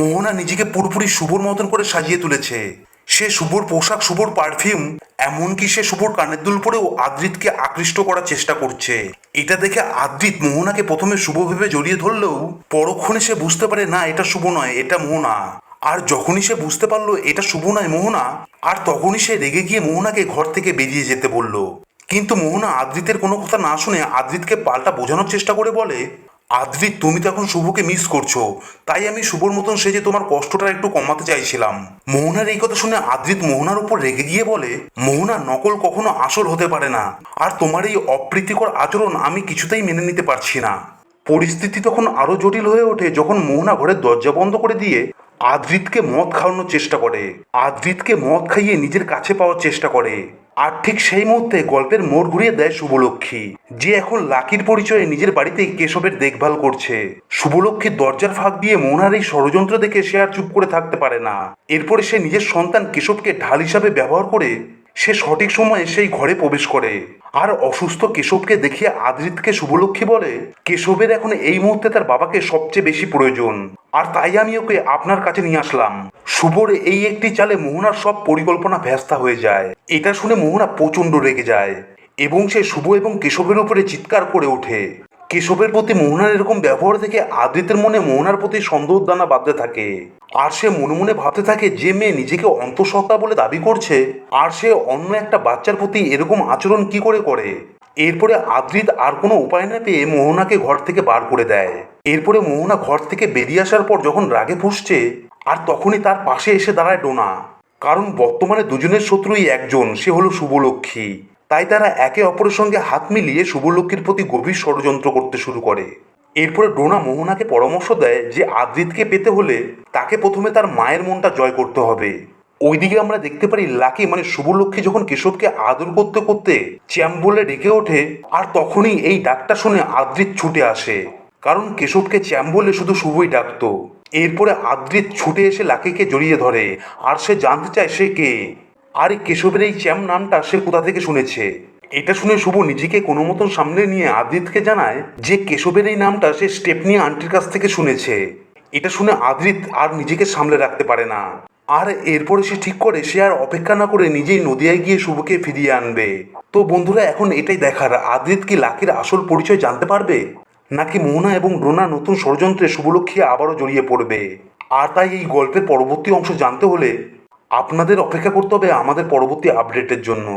মোহনা নিজেকে পুরোপুরি শুভর মতন করে সাজিয়ে তুলেছে। সে শুভর পোশাক, শুভর পারফিউম এমনকি সে শুভর কানের দুল পরেও আদ্রিতকে আকৃষ্ট করার চেষ্টা করছে। এটা দেখে আদ্রিত মোহনাকে প্রথমে শুভ ভেবে জড়িয়ে ধরলেও পরক্ষণে সে বুঝতে পারে, না, এটা শুভ নয়, এটা মোহনা। আর যখনই সে বুঝতে পারল, এটা শুভ নয়, মোহনা, আর তখনই সে রেগে গিয়ে মোহনাকে ঘর থেকে বেরিয়ে যেতে বলল। কিন্তু মোহনা আদ্রিতের কোনো কথা না শুনে আদ্রিতকে পাল্টা বোঝানোর চেষ্টা করে বলে আদ্রিত তুমি তো এখন শুভকে মিস করছ। তাই আমি শুভর মতন সেজে তোমার কষ্টটা একটু কমাতে চাইছিলাম। মোহনার এই কথা শুনে আদ্রিত মোহনার উপর রেগে গিয়ে বলে, মোহনা, নকল কখনো আসল হতে পারে না। আর তোমার এই অপ্রীতিকর আচরণ আমি কিছুতেই মেনে নিতে পারছি না। পরিস্থিতি তখন আরও জটিল হয়ে ওঠে যখন মোহনা ঘরের দরজা বন্ধ করে দিয়ে আদ্রিতকে মদ খাওয়ানোর চেষ্টা করে। আদ্রিতকে মদ খাইয়ে নিজের কাছে পাওয়ার চেষ্টা করে। আর ঠিক সেই মুহূর্তে গল্পের মোড় ঘুরিয়ে দেয় শুভলক্ষ্মী, যে এখন লাকির পরিচয়ে নিজের বাড়িতে কেশবের দেখভাল করছে। শুভলক্ষ্মীর দরজার ফাঁক দিয়ে মোনার এই ষড়যন্ত্র দেখে সে আর চুপ করে থাকতে পারে না। এরপরে সে নিজের সন্তান কেশবকে ঢাল হিসাবে ব্যবহার করে সে সঠিক সময়ে সেই ঘরে প্রবেশ করে। আর অসুস্থ কেশবকে দেখিয়ে আদ্রিতকে শুভলক্ষ্মী বলে, কেশবের এখন এই মুহূর্তে তার বাবাকে সবচেয়ে বেশি প্রয়োজন। আর তাই আমি ওকে আপনার কাছে নিয়ে আসলাম। শুভর এই একটি চালে মোহনার সব পরিকল্পনা ভ্যাস্তা হয়ে যায়। এটা শুনে মোহনা প্রচণ্ড রেগে যায় এবং সে শুভ এবং কেশবের উপরে চিৎকার করে ওঠে। কেশবের প্রতি মোহনার এরকম ব্যবহার দেখে আদ্রিতের মনে মোহনার প্রতি সন্দেহ দানা বাঁধতে থাকে। আর সে মনে মনে ভাবতে থাকে যে মেয়ে নিজেকে অন্তঃসত্ত্বা বলে দাবি করছে, আর সে অন্য একটা বাচ্চার প্রতি এরকম আচরণ কি করে করে? এরপরে আদ্রিত আর কোনো উপায় না পেয়ে মোহনাকে ঘর থেকে বার করে দেয়। এরপরে মোহনা ঘর থেকে বেরিয়ে আসার পর যখন রাগে ফুসছে, আর তখনই তার পাশে এসে দাঁড়ায় ডোনা। কারণ বর্তমানে দুজনের শত্রুই একজন, সে হলো শুভলক্ষ্মী। তাই তারা একে অপরের সঙ্গে হাত মিলিয়ে শুভলক্ষ্মীর প্রতি গভীর ষড়যন্ত্র করতে শুরু করে। এরপরে ডোনা মোহনাকে পরামর্শ দেয় যে আদ্রিতকে পেতে হলে তাকে প্রথমে তার মায়ের মনটা জয় করতে হবে। ওইদিকে আমরা দেখতে পারি লাকি মানে শুভলক্ষ্মী যখন কেশবকে আদর করতে করতে চ্যাম বলে ডেকে ওঠে, আর তখনই এই ডাকটা শুনে আদ্রিত ছুটে আসে। কারণ কেশবকে চ্যাম বলে শুধু শুভই ডাকতো। এরপরে আদ্রিত ছুটে এসে লাকিকে জড়িয়ে ধরে, আর সে জানতে চায় সে কে। আর কেশবের এই চ্যাম নামটা সে কোথা থেকে শুনেছে? এটা শুনে শুভ নিজেকে কোনো মতন সামনে নিয়ে আদ্রিতকে জানায় যে কেশবের এই নামটা সে স্টেপনি আন্টির কাছ থেকে শুনেছে। এটা শুনে আদ্রিত আর নিজেকে সামলে রাখতে পারে না। আর এরপরে সে ঠিক করে সে আর অপেক্ষা না করে নিজেই নদিয়ায় গিয়ে শুভকে ফিরিয়ে আনবে। তো বন্ধুরা, এখন এটাই দেখার। আদ্রিত কি লাকির আসল পরিচয় জানতে পারবে? নাকি মোহনা এবং ডোনা নতুন ষড়যন্ত্রে শুভলক্ষ্মী আবারও জড়িয়ে পড়বে? আর তাই এই গল্পের পরবর্তী অংশ জানতে হলে আপনাদের অপেক্ষা করতে হবে আমাদের পরবর্তী আপডেটের জন্য।